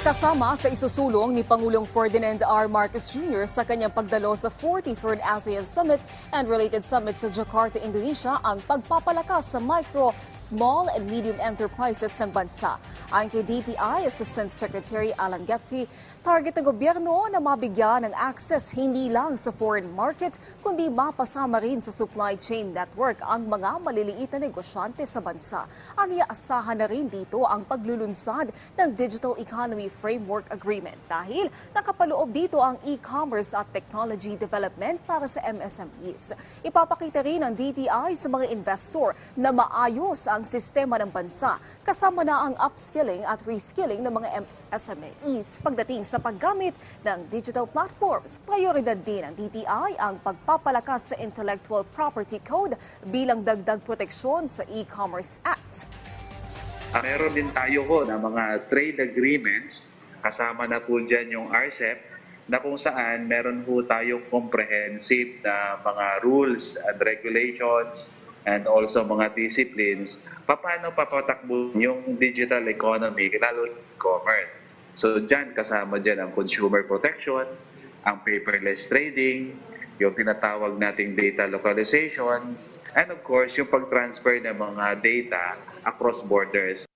Kasama sa isusulong ni Pangulong Ferdinand R. Marcos Jr. sa kanyang pagdalo sa 43rd ASEAN Summit and related summit sa Jakarta, Indonesia ang pagpapalakas sa micro, small and medium enterprises ng bansa. Ayon kay DTI Assistant Secretary Alan Gepti, target ng gobyerno na mabigyan ng access hindi lang sa foreign market kundi mapasama rin sa supply chain network ang mga maliliit na negosyante sa bansa. Ang iaasahan na rin dito ang paglulunsad ng Digital Economy Framework Agreement dahil nakapaloob dito ang e-commerce at technology development para sa MSMEs. Ipapakita rin ng DTI sa mga investor na maayos ang sistema ng bansa kasama na ang upskilling at reskilling ng mga SMEs pagdating sa paggamit ng digital platforms. Prioridad din ng DTI ang pagpapalakas sa Intellectual Property Code bilang dagdag proteksyon sa E-Commerce Act. Ah, meron din tayo ko na mga trade agreements, kasama na po dyan yung RCEP, na kung saan meron po tayong comprehensive na mga rules and regulations and also mga disciplines paano papatakbo yung digital economy, lalo e-commerce. So dyan kasama dyan ang consumer protection, ang paperless trading, yung tinatawag nating data localization, and of course yung pag-transfer ng mga data across borders.